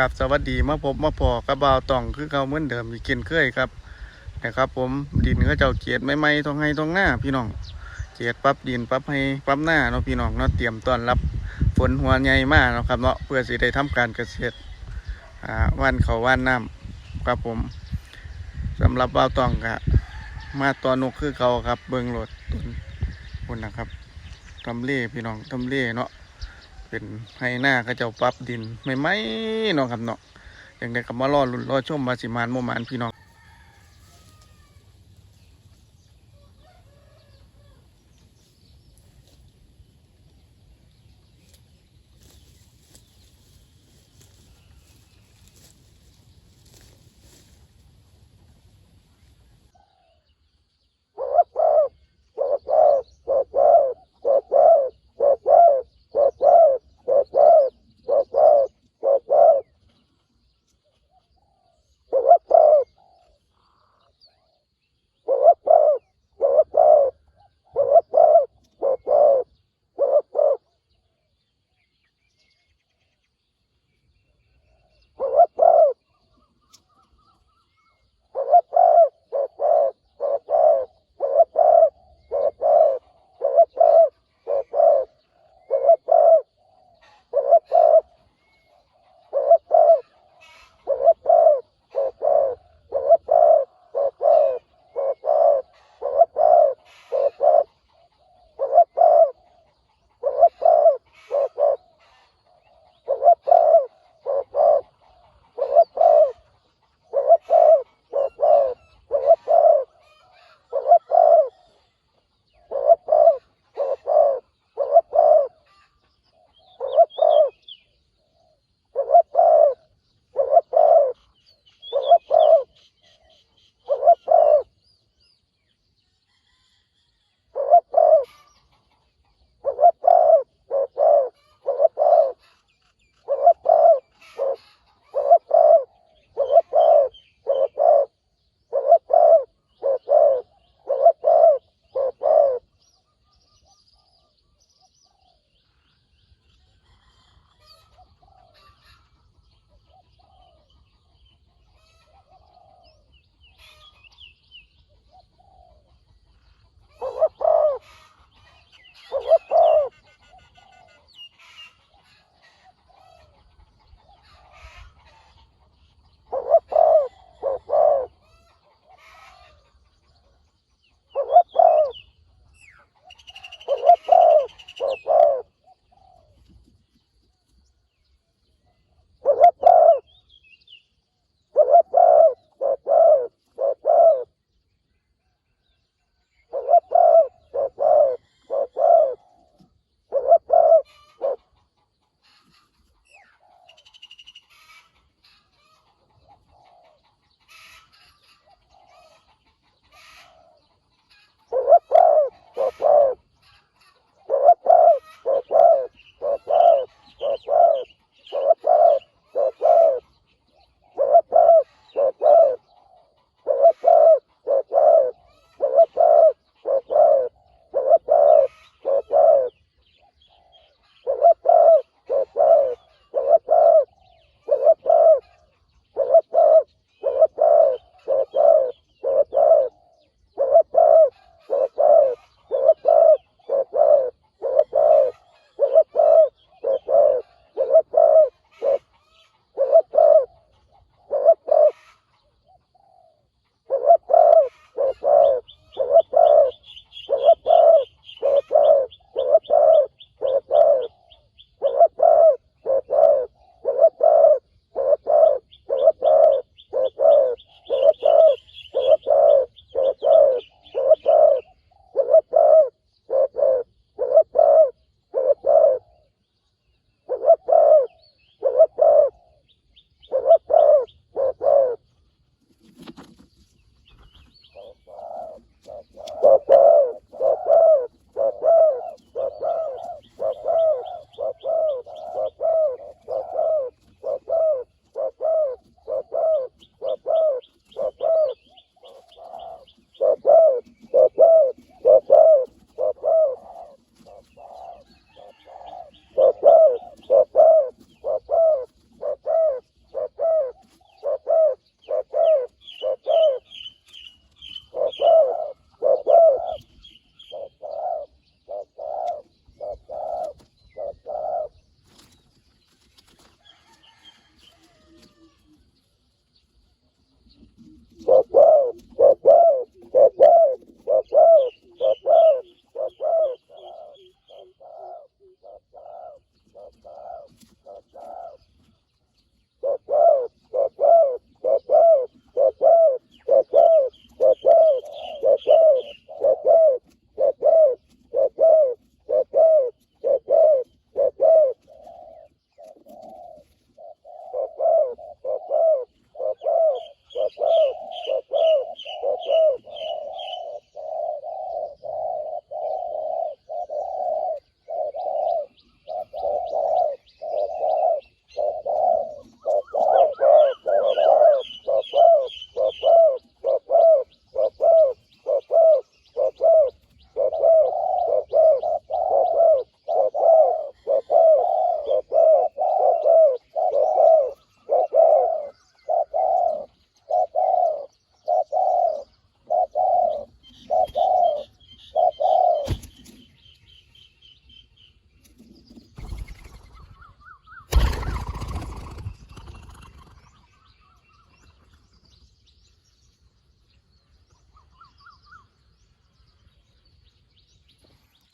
ครับสวัสดีมาพบมาพอกระบาวตองคือเขาเหมือนเดิมอีกเกินเคยครับนะครับ ผมดินเขาเจ้าเกียดไม่ไม่ๆตรงให้ตรงหน้าพี่น้องเกียดปั๊บดินปั๊บให้ปั๊บหน้าเนาะพี่น้องเนาะเตรียมต้อนรับฝนหัวใหญ่มากนาะครับเนาะเพื่อสิได้ทำการเกษตรอ่าวันเขาวันน้ำครับผมสำหรับบ่าวตองกะมาตัวนกคือเขาครับ เบิงโหลดต้นคุณนะครับทำเล่พี่น้องทำเล่เนาะ เป็นให้หน้าก็จะปรับดินไม่ไหมเนาะครับเนาะอย่างไรก็มารอลุ่นรอชมมาสิมานโมมานพี่น้อง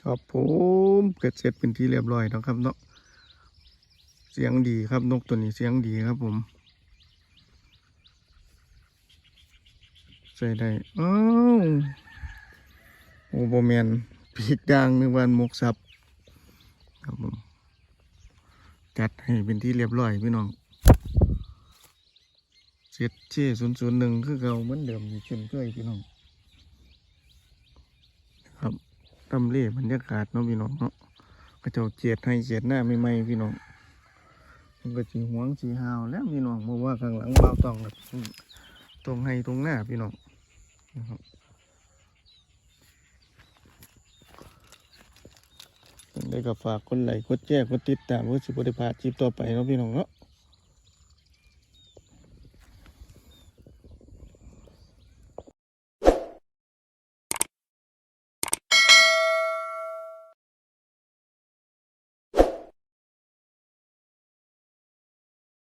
ครับผมเกิดเสร็จเป็นที่เรียบร้อยแล้วครับเนาะเสียงดีครับนกตัวนี้เสียงดีครับผมใส่ได้อ้าวโอ้โบแมนปีกด่างนึกว่ามกสับครับผมจัดให้เป็นที่เรียบร้อยพี่น้องเจ็ดเช่ศูนย์ศูนย์หนึ่งคือเก่าเหมือนเดิมอยู่เช่นเคยพี่น้อง ครับ ตำเล่บรรยากาศเนาะพี่น้องเนาะก็เจ้าเจียดให้เจียดหน้าไม่ไม่พี่น้องมันก็สีหวงสีหาวแล้วพี่น้องเพราะว่าข้างหลังเบาตองแบบตรงให้ตรงหน้าพี่น้องนะครับได้ก็ฝากคนไหลค์กดแจ้กดติดตามเพื่อสิบได้พาดคลิปต่อไปเนาะพี่น้องเนาะ